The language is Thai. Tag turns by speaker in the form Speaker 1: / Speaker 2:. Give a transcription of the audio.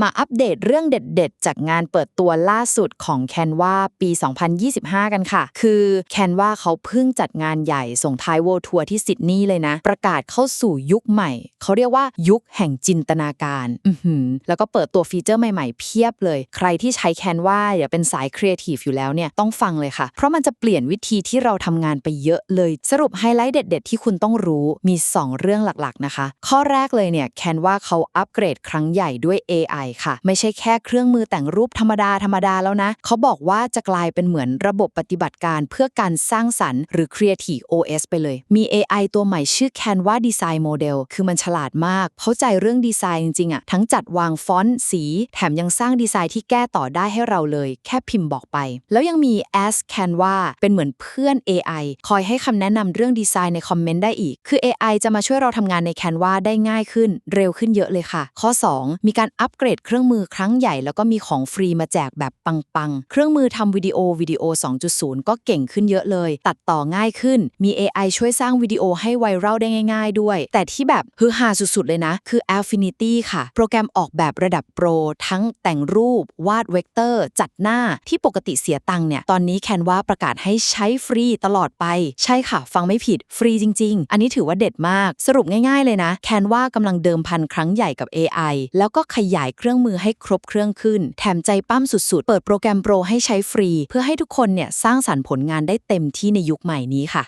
Speaker 1: มาอัปเดตเรื่องเด็ดๆ จากงานเปิดตัวล่าสุดของ Canva ปี 2025 กันค่ะ คือ Canva เขาเพิ่งจัดงานใหญ่ส่งท้าย World Tour ที่ซิดนีย์เลยนะ ประกาศเข้าสู่ยุคใหม่ เขาเรียกว่ายุคแห่งจินตนาการแล้วก็เปิดตัวฟีเจอร์ใหม่ๆ เพียบเลย ใครที่ใช้ Canva อย่าเป็นสายครีเอทีฟอยู่แล้วเนี่ยต้องฟังเลยค่ะ เพราะมันจะเปลี่ยนวิธีที่เราทำงานไปเยอะเลย สรุปไฮไลท์เด็ด ๆ ที่คุณต้องรู้มี 2 เรื่องหลักๆนะคะ ข้อแรกเลยเนี่ย Canva เขาอัปเกรดครั้งใหญ่ด้วย AI ค่ะ ไม่ใช่แค่เครื่องมือแต่งรูปธรรมดาธรรมดาแล้วนะ เขาบอกว่าจะกลายเป็นเหมือนระบบปฏิบัติการเพื่อการสร้างสรรค์หรือ Creative OS ไปเลย มี AI ตัวใหม่ชื่อ Canva Design Model คือมันฉลาดมาก เข้าใจเรื่องดีไซน์จริงๆอะทั้งจัดวางฟอนต์สี แถมยังสร้างดีไซน์ที่แก้ต่อได้ให้เราเลย แค่พิมพ์บอกไป แล้วยังมี Ask Canva เป็นเหมือนเพื่อน AI คอยให้คำแนะนำเรื่องดีไซน์ในคอมเมนต์ได้อีก คือ AI จะมาช่วยเราทำงานใน Canva ได้ง่ายขึ้น เร็วขึ้นเยอะเลยค่ะ ข้อ 2 มีการอัปเกรดเครื่องมือครั้งใหญ่แล้วก็มีของฟรีมาแจกแบบปังๆ เครื่องมือทำวิดีโอวิดีโอ 2.0 ก็เก่งขึ้นเยอะเลย ตัดต่อง่ายขึ้น มี AI ช่วยสร้างวิดีโอให้ไวรัลได้ง่าย ๆ ด้วย แต่ที่แบบฮือฮาสุดๆ เลยนะ คือ Affinity ค่ะ โปรแกรมออกแบบระดับโปร ทั้งแต่งรูป วาดเวกเตอร์ จัดหน้าที่ปกติเสียตังค์เนี่ย ตอนนี้แคนวาประกาศให้ใช้ฟรีตลอดไป ใช่ค่ะ ฟังไม่ผิดฟรีจริง ๆ อันนี้ถือว่าเด็ดมาก สรุปง่าย ๆ เลยนะแคนวากำลังเดิมพันครั้งใหญ่กับ AI แล้วก็ขยายเครื่องมือให้ครบเครื่องขึ้น แถมใจปั้มสุดๆ เปิดโปรแกรมโปรให้ใช้ฟรี เพื่อให้ทุกคนเนี่ยสร้างสรรค์ผลงานได้เต็มที่ในยุคใหม่นี้ค่ะ